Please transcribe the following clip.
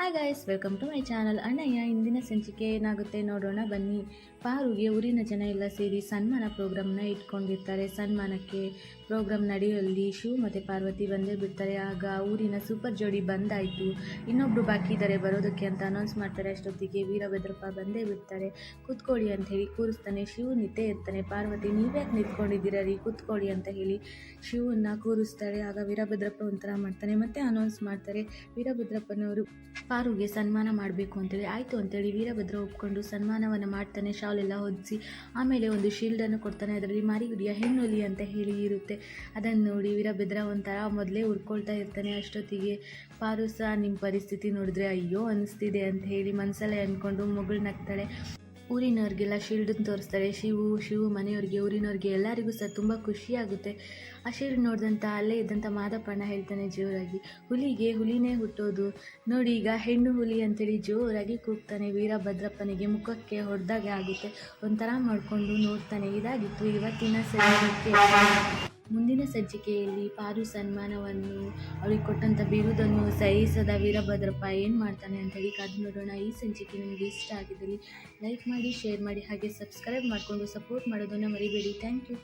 Hi guys welcome to my channel Annayya, ಇಂದಿನ ಸಂಚಿಕೆ ಏನಾಗುತ್ತೆ ನೋಡೋಣ. ಬನ್ನಿ. ಪಾರುಗೆ ಊರಿನ ಜನ ಎಲ್ಲ ಸೇರಿ ಸನ್ಮಾನ ಪ್ರೋಗ್ರಾಮ್ನ ಇಟ್ಕೊಂಡಿರ್ತಾರೆ. ಸನ್ಮಾನಕ್ಕೆ ಪ್ರೋಗ್ರಾಮ್ ನಡೆಯಲ್ಲಿ ಶಿವ ಮತ್ತು ಪಾರ್ವತಿ ಬಂದೇ ಬಿಡ್ತಾರೆ. ಆಗ ಊರಿನ ಸೂಪರ್ ಜೋಡಿ ಬಂದಾಯಿತು. ಇನ್ನೊಬ್ಬರು ಬಾಕಿ ಇದ್ದಾರೆ, ಬರೋದಕ್ಕೆ ಅಂತ ಅನೌನ್ಸ್ ಮಾಡ್ತಾರೆ. ಅಷ್ಟೊತ್ತಿಗೆ ವೀರಭದ್ರಪ್ಪ ಬಂದೇ ಬಿಡ್ತಾರೆ. ಕೂತ್ಕೊಳ್ಳಿ ಅಂತ ಹೇಳಿ ಕೂರಿಸ್ತಾನೆ. ಶಿವ ನಿದ್ದೆ ಇರ್ತಾನೆ ಪಾರ್ವತಿ, ನೀವ್ಯಾಕೆ ನಿಂತ್ಕೊಂಡಿದ್ದೀರಾ ರೀ? ಕೂತ್ಕೊಳ್ಳಿ ಅಂತ ಹೇಳಿ ಶಿವನ್ನ ಕೂರಿಸ್ತಾರೆ. ಆಗ ವೀರಭದ್ರಪ್ಪ ಒಂಥರ ಮಾಡ್ತಾನೆ. ಮತ್ತೆ ಅನೌನ್ಸ್ ಮಾಡ್ತಾರೆ. ವೀರಭದ್ರಪ್ಪನವರು ಪಾರುಗೆ ಸನ್ಮಾನ ಮಾಡಬೇಕು ಅಂತೇಳಿ ಆಯಿತು ಅಂತೇಳಿ ವೀರಭದ್ರ ಒಪ್ಕೊಂಡು ಸನ್ಮಾನವನ್ನು ಮಾಡ್ತಾನೆ, ಶಾಲೆಲ್ಲ ಹೊದಿಸಿ ಆಮೇಲೆ ಒಂದು ಶೀಲ್ಡನ್ನು ಕೊಡ್ತಾನೆ, ಅದರಲ್ಲಿ ಮಾರಿಗುಡಿಯ ಹೆಣ್ಣುಲಿ ಅಂತ ಹೇಳಿ ಇರುತ್ತೆ. ಅದನ್ನು ನೋಡಿ ವೀರಭದ್ರ ಒಂಥರ ಮೊದಲೇ ಉರ್ಕೊಳ್ತಾ ಇರ್ತಾನೆ, ಅಷ್ಟೊತ್ತಿಗೆ ಪಾರು ಸಹ ನಿಮ್ಮ ಪರಿಸ್ಥಿತಿ ನೋಡಿದ್ರೆ ಅಯ್ಯೋ ಅನಿಸ್ತಿದೆ ಅಂತ ಹೇಳಿ ಮನಸ್ಸಲ್ಲೇ ಅಂದ್ಕೊಂಡು ಮಗಳು ನಗ್ತಾಳೆ. ಊರಿನವ್ರಿಗೆಲ್ಲ ಶೀಲ್ಡನ್ನು ತೋರಿಸ್ತಾರೆ. ಶಿವು ಶಿವು ಮನೆಯವ್ರಿಗೆ, ಊರಿನವ್ರಿಗೆ ಎಲ್ಲರಿಗೂ ಸಹ ತುಂಬ ಖುಷಿಯಾಗುತ್ತೆ ಆ ಶೀಲ್ಡ್ ನೋಡಿದಂಥ ಅಲ್ಲೇ ಇದ್ದಂಥ ಮಾದಪ್ಪಣ್ಣ ಹೇಳ್ತಾನೆ ಜೋರಾಗಿ, ಹುಲಿಗೆ ಹುಲಿನೇ ಹುಟ್ಟೋದು. ನೋಡಿ ಈಗ ಹೆಣ್ಣು ಹುಲಿ ಅಂತೇಳಿ ಜೋರಾಗಿ ಕೂಗ್ತಾನೆ. ವೀರಭದ್ರಪ್ಪನಿಗೆ ಮುಖಕ್ಕೆ ಹೊಡೆದಾಗೆ ಆಗುತ್ತೆ. ಒಂಥರ ಮಾಡಿಕೊಂಡು ನೋಡ್ತಾನೆ. ಇದಾಗಿತ್ತು ಇವತ್ತಿನ ಸಂಚಿಕೆ ಮುಂದಿನ ಸಜ್ಜಿಕೆಯಲ್ಲಿ ಪಾರು ಸನ್ಮಾನವನ್ನು ಅವಳಿಗೆ ಕೊಟ್ಟಂಥ ಬಿರುದನ್ನು ಸಹಿಸದ ವೀರಭದ್ರಪ್ಪ ಏನು ಮಾಡ್ತಾನೆ ಅಂತ ಹೇಳಿ ಕಾದು ನೋಡೋಣ. ಈ ಸಂಚಿಕೆ ನಿಮಗೆ ಇಷ್ಟ ಆಗಿದ್ದಲ್ಲಿ ಲೈಕ್ ಮಾಡಿ, ಶೇರ್ ಮಾಡಿ, ಹಾಗೆ ಸಬ್ಸ್ಕ್ರೈಬ್ ಮಾಡಿಕೊಂಡು ಸಪೋರ್ಟ್ ಮಾಡೋದನ್ನು ಮರಿಬೇಡಿ. Thank you.